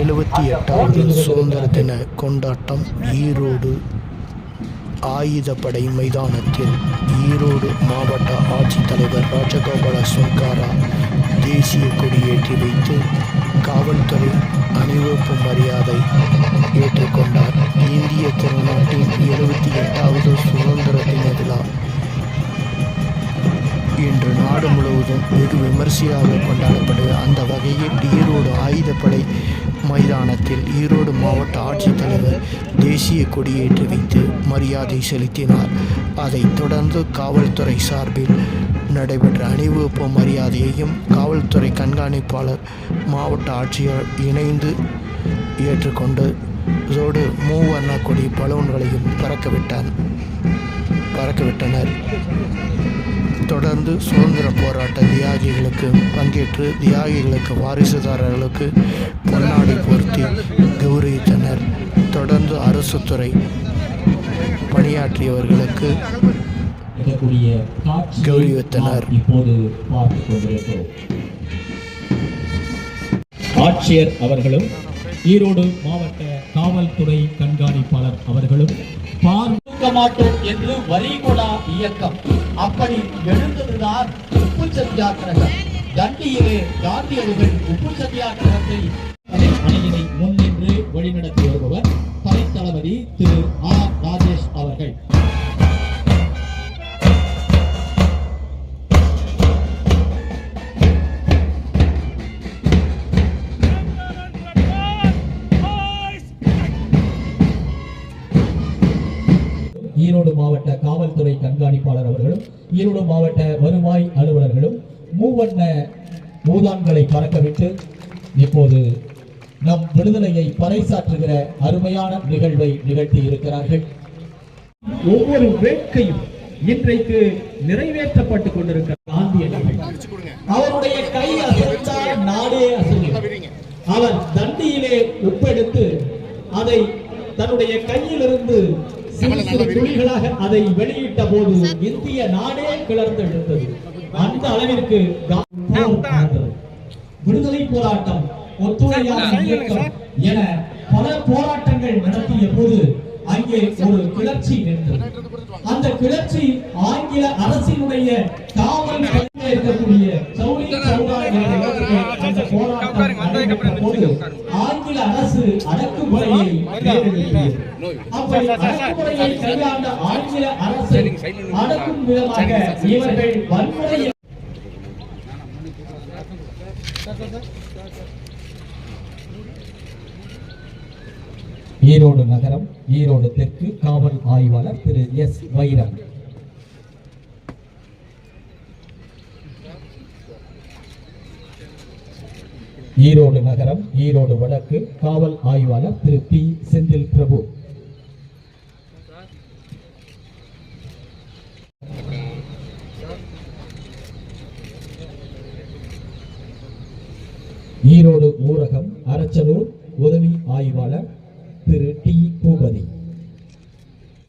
எழுபத்தி எட்டாவது சுதந்திர தின கொண்டாட்டம் ஈரோடு ஆயுதப்படை மைதானத்தில். ஈரோடு மாவட்ட ஆட்சித்தலைவர் ராஜகோபால சுங்காரா தேசிய கொடியேற்றி வைத்து காவல்துறை அணிவகுப்பு மரியாதை ஏற்றுக்கொண்டார். இந்திய திருநாட்டின் எழுபத்தி எட்டாவது சுதந்திர தின விழா. இன்று நாடு முழுவதும் வெகு விமர்சையாக கொண்டாடப்படுகிறது அந்த வகையில் ஈரோடு ஆயுதப்படை மைதானத்தில் ஈரோடு மாவட்ட ஆட்சித்தலைவர் தேசிய கொடியேற்றி வைத்து மரியாதை செலுத்தினார். அதைத் தொடர்ந்து காவல்துறை சார்பில் நடைபெற்ற அணிவகுப்பு மரியாதையையும் காவல்துறை கண்காணிப்பாளர் மாவட்ட ஆட்சியர் இணைந்து ஏற்றுக்கொண்டு இதோடு மூவர்ண கொடி பலூன்களையும் பறக்கவிட்டார். பறக்கவிட்டனர். தொடர்ந்து சுதந்திர போராட்ட தியாகிகளுக்கு பங்கேற்று தியாகிகளுக்கு வாரிசுதாரர்களுக்கு பொன்னாடி பொருத்தி கௌரவித்தனர் தொடர்ந்து அரசு துறை பணியாற்றியவர்களுக்கு கௌரவித்தனர். ஆட்சியர் அவர்களும் ஈரோடு மாவட்ட காவல்துறை கண்காணிப்பாளர் அவர்களும் பார்வை இருக்க மாட்டோம் என்று வரிகொடா இயக்கம். அப்படி எழுந்ததுதான் உப்பு சத்தியாகிரகம் தண்டியிலே காந்தியடிகள் உப்பு சத்தியாகிரகத்தை முன்னின்று வழிநடத்தி வருபவர் படைத்தளபதி திரு ஈரோடு மாவட்ட காவல்துறை கண்காணிப்பாளர் அவர்களும் ஈரோடு மாவட்ட வருவாய் அலுவலர்களும் மூவண்ண மூதான்களை பறக்கவிட்டு இப்போது நம் விடுதலையை பறைசாற்றுகிற அருமையான நிகழ்வை நிகழ்த்தி இருக்கிறார்கள். ஒவ்வொரு வேட்கையும் இன்றைக்கு நிறைவேற்றப்பட்டுக் கொண்டிருக்கிற காந்தியடிகள் அவருடைய கை அசைத்தால் நாடே அசையும். அவர் தண்டியிலே உப்பெடுத்து அதை தன்னுடைய கையிலிருந்து சிறு சிறு துளிகளாக அதை வெளியிட்ட போது இந்திய நாடே கிளர்ந்து எழுந்தது அந்த அளவிற்கு. விடுதலை போராட்டம் ஒத்துழையாமை இயக்கம் என பல போராட்டங்கள் நடத்திய போது அங்கே ஒரு கிளர்ச்சி நின்றது. அந்த கிளர்ச்சி ஆங்கில அரசினுடைய காவல் இருக்கக்கூடிய அரசு அடக்குமுறையை அப்படி அடக்குமுறையை கையாண்ட ஆங்கில அரசை அடக்கும் விதமாக இவர்கள் வன்முறையை ஈரோடு நகரம் ஈரோடு தெற்கு காவல் ஆய்வாளர் திரு எஸ் வைரம் ஈரோடு நகரம் ஈரோடு வடக்கு காவல் ஆய்வாளர் திரு பி. செந்தில் பிரபு. ஈரோடு ஊரகம் அரச்சலூர் உதவி ஆய்வாளர் திரு டி. பூபதி.